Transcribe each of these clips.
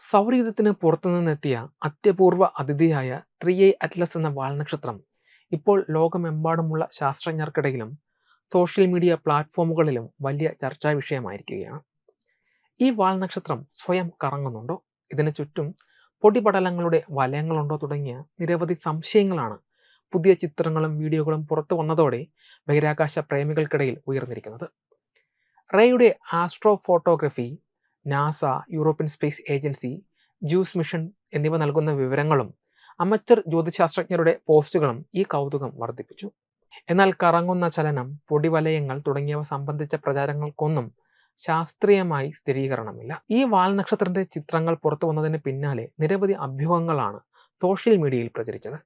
സൗരയുധത്തിന് പുറത്തുനിന്നെത്തിയ അത്യപൂർവ അതിഥിയായ three A Atlas എന്ന വാൽനക്ഷത്രം ഇപ്പോൾ ലോകമെമ്പാടുമുള്ള ശാസ്ത്രജ്ഞർക്കിടയിലും സോഷ്യൽ മീഡിയ പ്ലാറ്റ്ഫോമുകളിലും വലിയ ചർച്ചാ വിഷയമായിരിക്കുകയാണ്. ഈ വാൽനക്ഷത്രം സ്വയം കറങ്ങുന്നുണ്ടോ? ഇതിനു ചുറ്റും പൊടിപടലങ്ങളുടെ വലയങ്ങളുണ്ടോ തുടങ്ങിയ നിരവധി സംശയങ്ങളാണ് പുതിയ ചിത്രങ്ങളും വീഡിയോകളും പുറത്തു വന്നതോടെ ബഹിരാകാശ പ്രേമികൾക്കിടയിൽ ഉയർന്നിരിക്കുന്നത്. റേയുടെ astrophotography NASA European Space Agency JUICE mission എന്നിവ നൽകുന്ന വിവരങ്ങളും അമച്ചർ ജ്യോതിശാസ്ത്രജ്ഞരുടെ പോസ്റ്റുകളും ഈ കൗതുകം വർദ്ധിപ്പിച്ചു. എന്നാൽ കറങ്ങുന്ന ചലനം പൊടിവലയങ്ങൾ തുടങ്ങിയവ സംബന്ധിച്ച പ്രചാരങ്ങൾക്കൊന്നും ശാസ്ത്രീയമായി സ്ഥിരീകരണമില്ല. ഈ വാൽനക്ഷത്രത്തിന്റെ ചിത്രങ്ങൾ പുറത്തു വന്നതിന് പിന്നാലെ നിരവധി അഭ്യൂഹങ്ങളാണ് സോഷ്യൽ മീഡിയയിൽ പ്രചരിച്ചത്.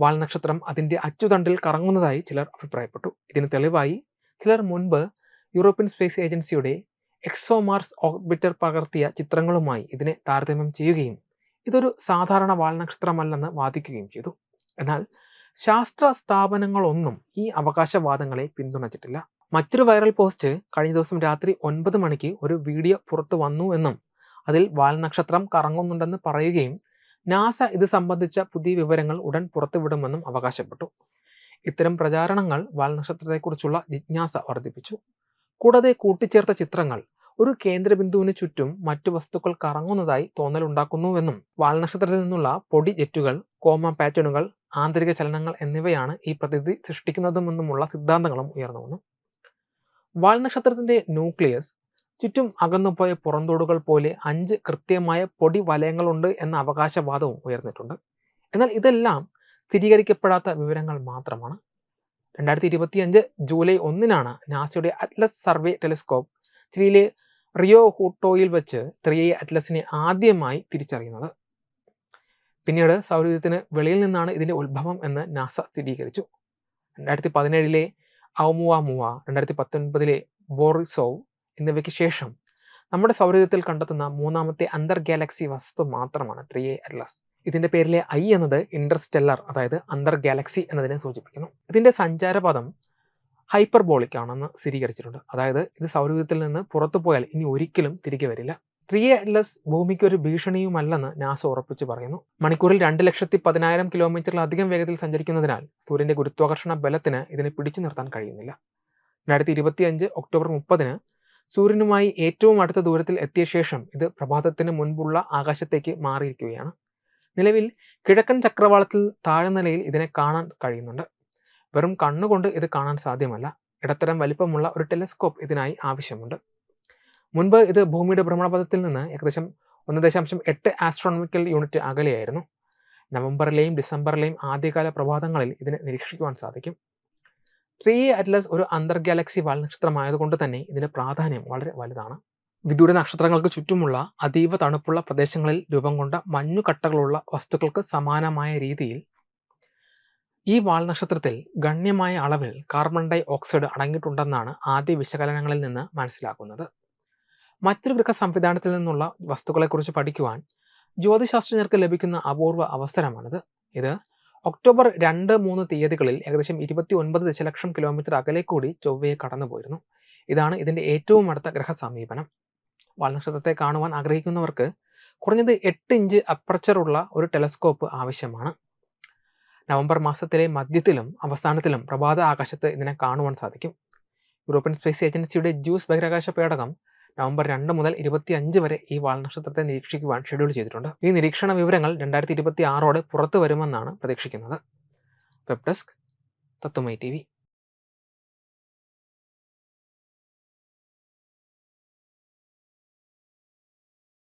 വാൽനക്ഷത്രം അതിന്റെ അച്ചുതണ്ടിൽ കറങ്ങുന്നതായി ചിലർ അഭിപ്രായപ്പെട്ടു. ഇതിന് തെളിവായി ചിലർ മുൻപ് യൂറോപ്യൻ സ്പേസ് ഏജൻസിയുടെ എക്സോമാർസ് ഓർബിറ്റർ പകർത്തിയ ചിത്രങ്ങളുമായി ഇതിനെ താരതമ്യം ചെയ്യുകയും ഇതൊരു സാധാരണ വാൽനക്ഷത്രമല്ലെന്ന് വാദിക്കുകയും ചെയ്തു. എന്നാൽ ശാസ്ത്ര സ്ഥാപനങ്ങളൊന്നും ഈ അവകാശവാദങ്ങളെ പിന്തുണച്ചിട്ടില്ല. മറ്റൊരു വൈറൽ പോസ്റ്റ് കഴിഞ്ഞ ദിവസം രാത്രി ഒൻപത് മണിക്ക് ഒരു വീഡിയോ പുറത്തു വന്നു എന്നും അതിൽ വാൽനക്ഷത്രം കറങ്ങുന്നുണ്ടെന്ന് പറയുകയും നാസ ഇത് സംബന്ധിച്ച പുതിയ വിവരങ്ങൾ ഉടൻ പുറത്തുവിടുമെന്നും അവകാശപ്പെട്ടു. ഇത്തരം പ്രചാരണങ്ങൾ വാൽനക്ഷത്രത്തെക്കുറിച്ചുള്ള ജിജ്ഞാസ വർദ്ധിപ്പിച്ചു. കൂടാതെ കൂട്ടിച്ചേർത്ത ചിത്രങ്ങൾ ഒരു കേന്ദ്രബിന്ദുവിന് ചുറ്റും മറ്റു വസ്തുക്കൾ കറങ്ങുന്നതായി തോന്നലുണ്ടാക്കുന്നുവെന്നും വാൽനക്ഷത്രത്തിൽ നിന്നുള്ള പൊടി ജെറ്റുകൾ കോമ പാറ്റേണുകൾ ആന്തരിക ചലനങ്ങൾ എന്നിവയാണ് ഈ പ്രതിനിധി സൃഷ്ടിക്കുന്നതുമെന്നുമുള്ള സിദ്ധാന്തങ്ങളും ഉയർന്നു വന്നു. വാൽനക്ഷത്രത്തിന്റെ ന്യൂക്ലിയസ് ചുറ്റും അകന്നുപോയ പുറന്തോടുകൾ പോലെ അഞ്ച് കൃത്യമായ പൊടി വലയങ്ങളുണ്ട് എന്ന അവകാശവാദവും ഉയർന്നിട്ടുണ്ട്. എന്നാൽ ഇതെല്ലാം സ്ഥിരീകരിക്കപ്പെടാത്ത വിവരങ്ങൾ മാത്രമാണ്. രണ്ടായിരത്തി ഇരുപത്തി അഞ്ച് ജൂലൈ ഒന്നിനാണ് നാസയുടെ അറ്റ്ലസ് സർവേ ടെലിസ്കോപ്പ് ചിലിയിലെ റിയോ ഹൂട്ടോയിൽ വെച്ച് ത്രീ അറ്റ്ലസിനെ ആദ്യമായി തിരിച്ചറിയുന്നത്. പിന്നീട് സൗരയൂഥത്തിന് വെളിയിൽ നിന്നാണ് ഇതിന്റെ ഉത്ഭവം എന്ന് നാസ സ്ഥിരീകരിച്ചു. രണ്ടായിരത്തി പതിനേഴിലെ ഔമുവ മുവ രണ്ടായിരത്തി പത്തൊൻപതിലെ ബോറിസോവ് എന്നിവയ്ക്ക് ശേഷം നമ്മുടെ സൗരയൂഥത്തിൽ കണ്ടെത്തുന്ന മൂന്നാമത്തെ അന്തർ ഗാലക്സി വസ്തു മാത്രമാണ് ത്രീ എ അറ്റ്ലസ്. ഇതിന്റെ പേരിലെ ഐ എന്നത് ഇന്റർസ്റ്റെല്ലർ അതായത് അന്തർ ഗാലക്സി എന്നതിനെ സൂചിപ്പിക്കുന്നു. ഇതിന്റെ സഞ്ചാരപദം ഹൈപ്പർബോളിക് ആണെന്ന് സ്ഥിരീകരിച്ചിട്ടുണ്ട്. അതായത് ഇത് സൗരയൂഥത്തിൽ നിന്ന് പുറത്തു പോയാൽ ഇനി ഒരിക്കലും തിരികെ വരില്ല. ത്രീ അറ്റ്ലസ് ഭൂമിക്ക് ഒരു ഭീഷണിയുമല്ലെന്ന് നാസ ഉറപ്പിച്ചു പറയുന്നു. മണിക്കൂറിൽ രണ്ട് ലക്ഷത്തി പതിനായിരം കിലോമീറ്ററിലധികം വേഗത്തിൽ സഞ്ചരിക്കുന്നതിനാൽ സൂര്യന്റെ ഗുരുത്വാകർഷണ ബലത്തിന് ഇതിനെ പിടിച്ചു നിർത്താൻ കഴിയുന്നില്ല. രണ്ടായിരത്തി ഇരുപത്തിയഞ്ച് ഒക്ടോബർ മുപ്പതിന് സൂര്യനുമായി ഏറ്റവും അടുത്ത ദൂരത്തിൽ എത്തിയ ശേഷം ഇത് പ്രഭാതത്തിന് മുൻപുള്ള ആകാശത്തേക്ക് മാറിയിരിക്കുകയാണ്. നിലവിൽ കിഴക്കൻ ചക്രവാളത്തിൽ താഴ്നിലയിൽ ഇതിനെ കാണാൻ കഴിയുന്നുണ്ട്. വെറും കണ്ണുകൊണ്ട് ഇത് കാണാൻ സാധ്യമല്ല. ഇടത്തരം വലിപ്പമുള്ള ഒരു ടെലിസ്കോപ്പ് ഇതിനായി ആവശ്യമുണ്ട്. മുൻപ് ഇത് ഭൂമിയുടെ ഭ്രമണപഥത്തിൽ നിന്ന് ഏകദേശം ഒന്ന് ദശാംശം എട്ട് ആസ്ട്രോണമിക്കൽ യൂണിറ്റ് അകലെയായിരുന്നു. നവംബറിലെയും ഡിസംബറിലെയും ആദ്യകാല പ്രഭാതങ്ങളിൽ ഇതിനെ നിരീക്ഷിക്കുവാൻ സാധിക്കും. ത്രീ അറ്റ്ലസ് ഒരു അന്തർ ഗാലക്സി വാൽ നക്ഷത്രമായതുകൊണ്ട് തന്നെ ഇതിന്റെ പ്രാധാന്യം വളരെ വലുതാണ്. വിദൂര നക്ഷത്രങ്ങൾക്ക് ചുറ്റുമുള്ള അതീവ തണുപ്പുള്ള പ്രദേശങ്ങളിൽ രൂപം കൊണ്ട മഞ്ഞുകട്ടകളുള്ള വസ്തുക്കൾക്ക് സമാനമായ രീതിയിൽ ഈ വാൾ നക്ഷത്രത്തിൽ ഗണ്യമായ അളവിൽ കാർബൺ ഡൈ ഓക്സൈഡ് അടങ്ങിയിട്ടുണ്ടെന്നാണ് ആദ്യ വിശകലനങ്ങളിൽ നിന്ന് മനസ്സിലാക്കുന്നത്. മറ്റൊരു വൃക്ക സംവിധാനത്തിൽ നിന്നുള്ള വസ്തുക്കളെക്കുറിച്ച് പഠിക്കുവാൻ ജ്യോതിശാസ്ത്രജ്ഞർക്ക് ലഭിക്കുന്ന അപൂർവ അവസരമാണിത്. ഇത് ഒക്ടോബർ രണ്ട് മൂന്ന് തീയതികളിൽ ഏകദേശം ഇരുപത്തി ഒൻപത് ദശലക്ഷം കിലോമീറ്റർ അകലെ കൂടി ചൊവ്വയെ കടന്നുപോയിരുന്നു. ഇതാണ് ഇതിന്റെ ഏറ്റവും അടുത്ത ഗ്രഹ സമീപനം വാൽനക്ഷത്രത്തെ കാണുവാൻ ആഗ്രഹിക്കുന്നവർക്ക് കുറഞ്ഞത് എട്ട് ഇഞ്ച് അപ്പർച്ചറുള്ള ഒരു ടെലസ്കോപ്പ് ആവശ്യമാണ്. നവംബർ മാസത്തിലെ മധ്യത്തിലും അവസാനത്തിലും പ്രഭാത ആകാശത്ത് ഇതിനെ കാണുവാൻ സാധിക്കും. യൂറോപ്യൻ സ്പേസ് ഏജൻസിയുടെ ജ്യൂസ് ബഹിരാകാശ പേടകം നവംബർ രണ്ട് മുതൽ ഇരുപത്തി അഞ്ച് വരെ ഈ വാൽനക്ഷത്രത്തെ നിരീക്ഷിക്കുവാൻ ഷെഡ്യൂൾ ചെയ്തിട്ടുണ്ട്. ഈ നിരീക്ഷണ വിവരങ്ങൾ രണ്ടായിരത്തി ഇരുപത്തി ആറോടെ പുറത്തു വരുമെന്നാണ് പ്രതീക്ഷിക്കുന്നത്. വെബ് ഡെസ്ക് തത്തുമൈ ടി